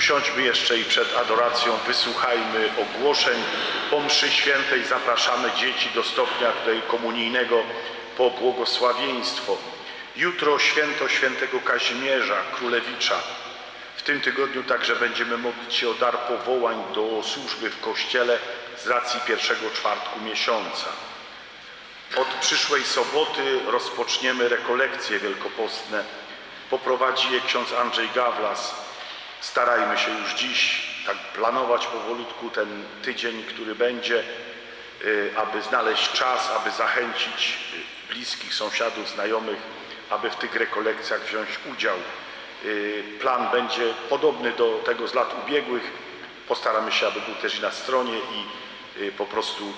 Usiądźmy jeszcze i przed adoracją wysłuchajmy ogłoszeń o mszy świętej. Zapraszamy dzieci do stopnia tutaj komunijnego po błogosławieństwo. Jutro święto świętego Kazimierza Królewicza. W tym tygodniu także będziemy modlić się o dar powołań do służby w Kościele z racji pierwszego czwartku miesiąca. Od przyszłej soboty rozpoczniemy rekolekcje wielkopostne. Poprowadzi je ksiądz Andrzej Gawlas. Starajmy się już dziś tak planować powolutku ten tydzień, który będzie, y, aby znaleźć czas, aby zachęcić y, bliskich, sąsiadów, znajomych, aby w tych rekolekcjach wziąć udział. Y, Plan będzie podobny do tego z lat ubiegłych. Postaramy się, aby był też na stronie i po prostu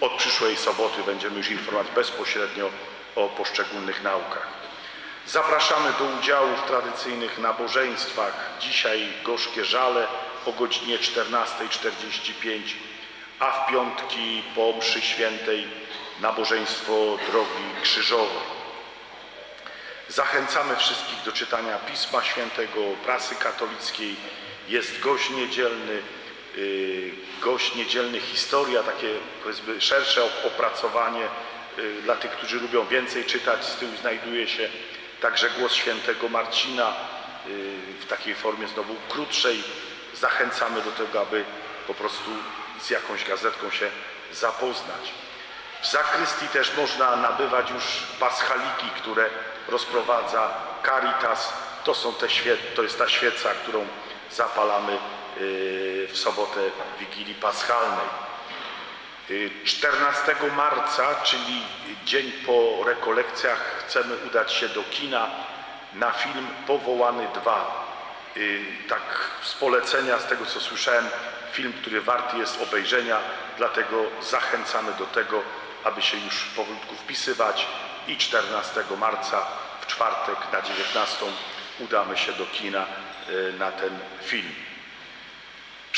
od przyszłej soboty będziemy już informować bezpośrednio o poszczególnych naukach. Zapraszamy do udziału w tradycyjnych nabożeństwach. Dzisiaj gorzkie żale o godzinie 14.45, a w piątki po mszy świętej nabożeństwo drogi krzyżowej. Zachęcamy wszystkich do czytania Pisma Świętego, prasy katolickiej. Jest gość niedzielny, yy, gość niedzielny historia, takie powiedzmy szersze opracowanie yy, dla tych, którzy lubią więcej czytać. Z tyłu znajduje się także głos świętego Marcina yy, w takiej formie znowu krótszej. Zachęcamy do tego, aby po prostu z jakąś gazetką się zapoznać. W zakrystii też można nabywać już paschaliki, które rozprowadza Caritas. To, są te świe, to jest ta świeca, którą zapalamy yy, w sobotę Wigilii Paschalnej. Yy, 14 marca, czyli dzień po rekolekcjach, chcemy udać się do kina na film Powołany 2. Yy, Tak z polecenia, z tego co słyszałem, film, który warty jest obejrzenia, dlatego zachęcamy do tego, aby się już powolutku wpisywać i 14 marca w czwartek na 19 udamy się do kina y, na ten film.